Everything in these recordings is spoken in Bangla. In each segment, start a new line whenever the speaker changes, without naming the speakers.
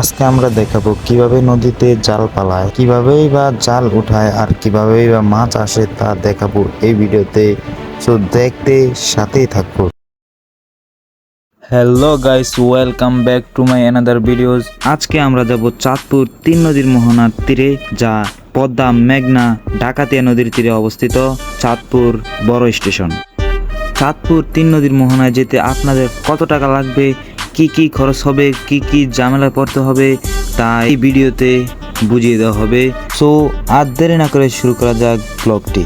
আজকে আমরা দেখাবো কীভাবে নদীতে জাল পালায়, কিভাবেই বা জাল উঠায় আর কিভাবেই বা মাছ আসে তা দেখাবো এই ভিডিওতে। সো দেখতে সাথেই থাকব
hello guys welcome back to my another videos আজকে আমরা যাব চাঁদপুর তিন নদীর মোহনার তীরে, যা পদ্মা, মেঘনা ডাকাতিয়া নদীর তীরে অবস্থিত চাঁদপুর বড় স্টেশন। চাঁদপুর তিন নদীর মোহনায় যেতে আপনাদের কত টাকা লাগবে কি কি খরচ হবে, কি কি ঝামেলা পড়তে হবে, তা এই ভিডিওতে বুঝিয়ে দেওয়া হবে। সো আর দেরি না করে শুরু করা যাক ব্লগটি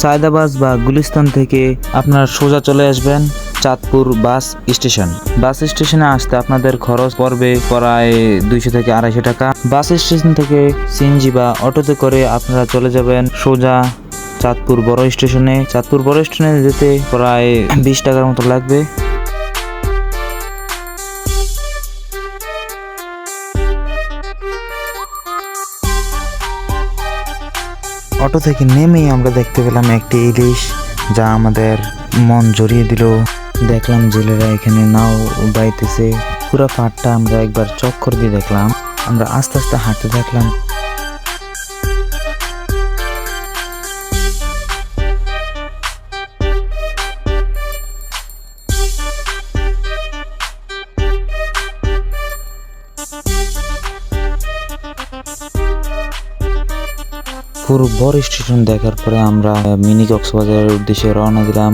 সায়দাবাদ বা গুলিস্তান থেকে আপনারা সোজা চলে আসবেন চাঁদপুর বাস স্টেশন। বাস স্টেশনে আসতে আপনাদের খরচ পড়বে প্রায় দুইশো থেকে আড়াইশো টাকা। বাস স্টেশন থেকে সিএনজি বা অটোতে করে আপনারা চলে যাবেন সোজা চাঁদপুর বড় স্টেশনে। চাঁদপুর বড় স্টেশনে যেতে প্রায় বিশ টাকার মতো লাগবে।
অটো থেকে নেমেই আমরা দেখতে পেলাম একটি ইলিশ, যা আমাদের মন জড়িয়ে দিল। দেখলাম জেলেরা এখানে নাও বাইতেছে পুরো পাটটা আমরা একবার চক্কর দিয়ে দেখলাম। আমরা আস্তে আস্তে হাঁটতে দেখলাম পুরো বড় স্টেশন দেখার পরে আমরা মিনি কক্সবাজারের উদ্দেশ্যে রওনা দিলাম।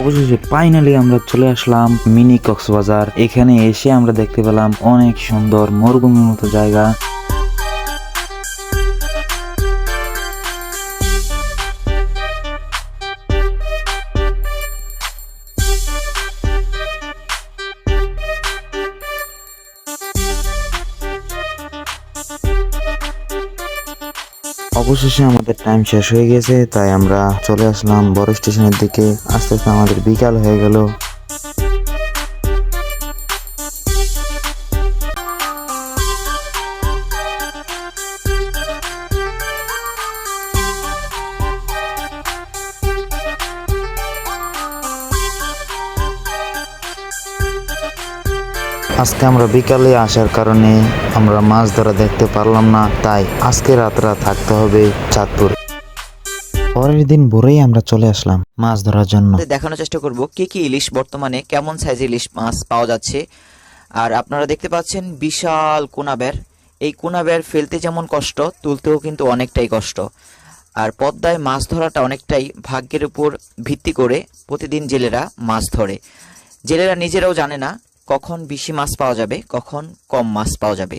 অবশেষে ফাইনালি আমরা চলে আসলাম মিনি কক্সবাজার। এখানে এসে আমরা দেখতে পেলাম অনেক সুন্দর মরুভূমির মতো জায়গা। অবশেষে আমাদের টাইম শেষ হয়ে গেছে, তাই আমরা চলে আসলাম বড় স্টেশনের দিকে। আস্তে আস্তে আমাদের বিকাল হয়ে গেল। আজকে আমরা বিকালে আসার কারণে আমরা মাছ ধরা দেখতে পারলাম না, তাই আজকে রাতরা থাকতে হবে চাঁদপুর। পরের দিন ভোরেই আমরা চলে আসলাম মাছ ধরার জন্য।
দেখানোর চেষ্টা করব কি কি ইলিশ বর্তমানে কেমন সাইজের ইলিশ মাছ পাওয়া যাচ্ছে। আর আপনারা দেখতে পাচ্ছেন বিশাল কোনাবের। এই কোনাবের ফেলতে যেমন কষ্ট, তুলতেও কিন্তু অনেকটাই কষ্ট। আর পদ্মায় মাছ ধরাটা অনেকটাই ভাগ্যের উপর ভিত্তি করে প্রতিদিন জেলেরা মাছ ধরে। জেলেরা নিজেরাও জানে না কখন বেশি মাছ পাওয়া যাবে, কখন কম মাছ পাওয়া যাবে।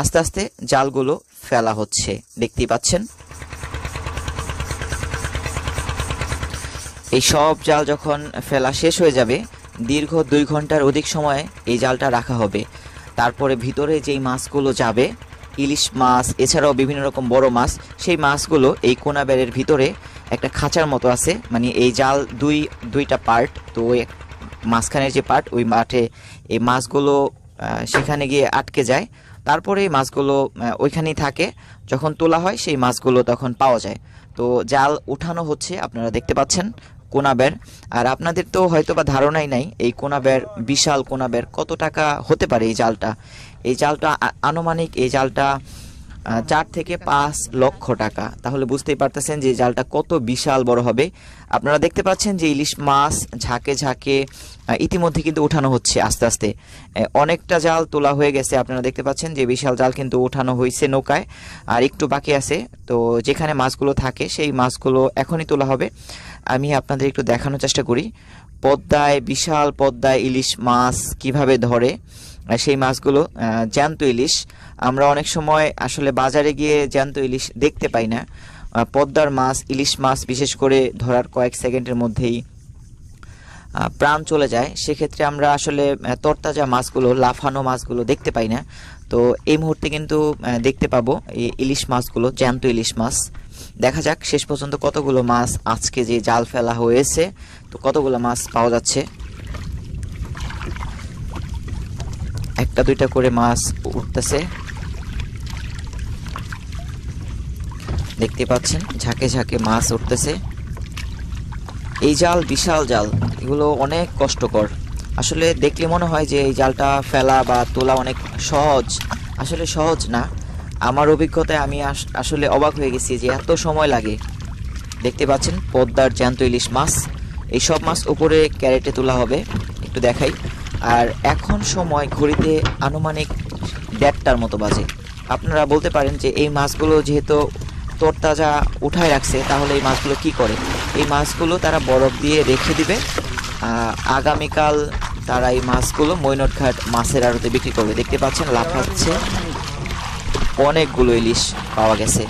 আস্তে আস্তে জালগুলো ফেলা হচ্ছে, দেখতেই পাচ্ছেন। এই সব জাল যখন ফেলা শেষ হয়ে যাবে, দীর্ঘ দুই ঘণ্টার অধিক সময় এই জালটা রাখা হবে। তারপরে ভিতরে যেই মাছগুলো যাবে, ইলিশ মাছ, এছাড়াও বিভিন্ন রকম বড় মাছ, সেই মাছগুলো এই কোনা কোনাবেরের ভিতরে একটা খাঁচার মতো আছে। মানে এই জাল দুই, দুইটা পার্ট তো মাঝখানের যে পার্ট, ওই মাঠে এই মাছগুলো সেখানে গিয়ে আটকে যায়। তারপরে এই মাছগুলো ওইখানেই থাকে। যখন তোলা হয়, সেই মাছগুলো তখন পাওয়া যায়। তো জাল উঠানো হচ্ছে, আপনারা দেখতে পাচ্ছেন কোনাবের আর আপনাদের তো হয়তো বা ধারণাই নাই, এই কোনাবের বিশাল কোনাবের কত টাকা হতে পারে এই জালটা? এই জালটা আনুমানিক এই জালটা চার থেকে পাঁচ লক্ষ টাকা। তাহলে বুঝতেই পারতেছেন যে জালটা কত বিশাল বড় হবে। আপনারা দেখতে পাচ্ছেন যে ইলিশ মাছ ঝাঁকে ঝাঁকে ইতিমধ্যে কিন্তু উঠানো হচ্ছে আস্তে আস্তে। অনেকটা জাল তোলা হয়ে গেছে, আপনারা দেখতে পাচ্ছেন যে বিশাল জাল কিন্তু উঠানো হয়েছে নৌকায়। আর একটু বাকি আছে, তো যেখানে মাছগুলো থাকে সেই মাছগুলো এখনই তোলা হবে। আমি আপনাদের একটু দেখানোর চেষ্টা করি। পদ্মায়, বিশাল পদ্মায় ইলিশ মাছ কীভাবে ধরে সেই মাছগুলো জ্যান্ত ইলিশ। আমরা অনেক সময় আসলে বাজারে গিয়ে জ্যান্ত ইলিশ দেখতে পাই না। পদ্মার মাছ, ইলিশ মাছ বিশেষ করে ধরার কয়েক সেকেন্ডের মধ্যেই প্রাণ চলে যায়। সেক্ষেত্রে আমরা আসলে তরতাজা মাছগুলো, লাফানো মাছগুলো দেখতে পাই না। তো এই মুহূর্তে কিন্তু দেখতে পাবো এই ইলিশ মাছগুলো, জ্যান্ত ইলিশ মাছ। দেখা যাক, শেষ পর্যন্ত কতগুলো মাছ আজকে যে জাল ফেলা হয়েছে, তো কতগুলো মাছ পাওয়া যাচ্ছে। একটা, দুইটা করে মাছ উঠতেছে। দেখতে পাচ্ছেন, ঝাঁকে ঝাঁকে মাছ উঠতেছে। এই জাল বিশাল জাল, এগুলো অনেক কষ্টকর। আসলে দেখলে মনে হয় যে এই জালটা ফেলা বা তোলা অনেক সহজ। আসলে সহজ না। আমার অভিজ্ঞতায় আমি আস- আসলে অবাক হয়ে গেছি যে এত সময় লাগে। দেখতে পাচ্ছেন, পদ্মার জ্যান্ত ইলিশ মাছ। এই সব মাছ উপরে ক্যারেটে তোলা হবে, একটু দেখাই। আর এখন সময় ঘড়িতে আনুমানিক দেড়টার মতো বাজে। আপনারা বলতে পারেন যে এই মাছগুলো যেহেতু তরতাজা উঠায় রাখছে তাহলে এই মাছগুলো কি করে? এই মাছগুলো তারা বরফ দিয়ে রেখে দিবে। আগামীকাল তারা এই মাছগুলো মৈনটঘাট মাছের আড়তে বিক্রি করবে। দেখতে পাচ্ছেন লাফাচ্ছে। অনেকগুলো ইলিশ পাওয়া গেছে।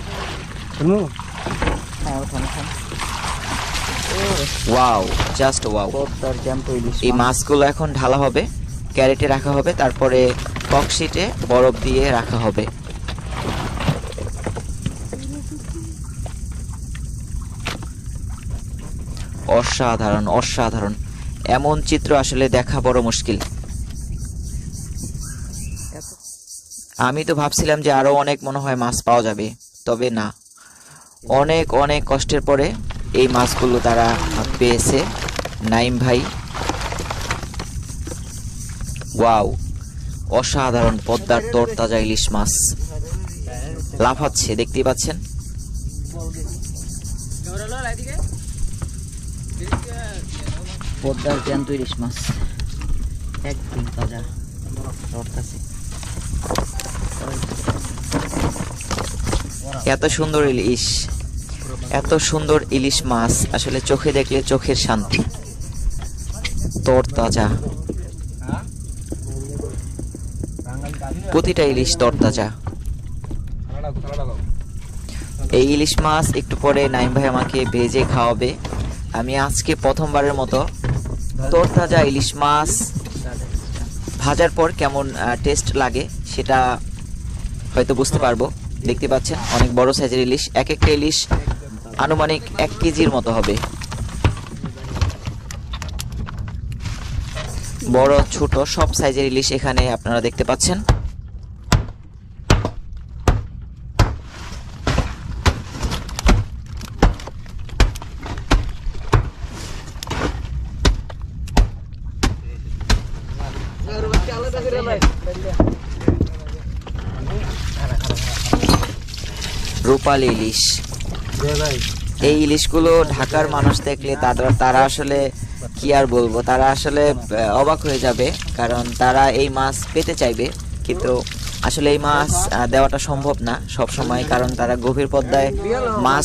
Wow just wow. এই মাছগুলো এখন ঢালা হবে ক্যারেটে রাখা হবে তারপরে ককশিটে বরফ দিয়ে রাখা হবে। অসাধারণ অসাধারণ। এমন চিত্র আসলে দেখা বড় মুশকিল। আমি তো ভাবছিলাম যে আরও অনেক মনে হয় মাছ পাওয়া যাবে, তবে না। অনেক অনেক কষ্টের পরে এই মাছগুলো তারা পেয়েছে। নাইম ভাই। ওয়াও, অসাধারণ পদ্মার তরতাজা ইলিশ মাছ। লাফাচ্ছে, দেখতেই পাচ্ছেন? পদ্মার জ্যান্ত ইলিশ মাছ একদম তাজা। এত সুন্দর ইলিশ। এত সুন্দর ইলিশ মাছ। আসলে চোখে দেখলে চোখের শান্তি। তরতাজা প্রতিটা ইলিশ তরতাজা এই ইলিশ মাছ একটু পরে নাইম ভাই আমাকে ভেজে খাওয়াবে। আমি আজকে প্রথমবারের মতো তরতাজা ইলিশ মাছ। ভাজার পর কেমন টেস্ট লাগে সেটা হয়তো বুঝতে পারব। দেখতে পাচ্ছেন, অনেক বড় সাইজের ইলিশ। এক একটা ইলিশ আনুমানিক এক কেজির মতো হবে। বড়, ছোট, সব সাইজের ইলিশ এখানে আপনারা দেখতে পাচ্ছেন। রূপালী ইলিশ। এই ইলিশগুলো ঢাকার মানুষ দেখলে তারা তারা আসলে কি আর বলব, তারা আসলে অবাক হয়ে যাবে, কারণ তারা এই মাছ পেতে চাইবে, কিন্তু আসলে এই মাছ দেওয়াটা সম্ভব না সব সময় কারণ তারা গভীর পদ্মায় মাছ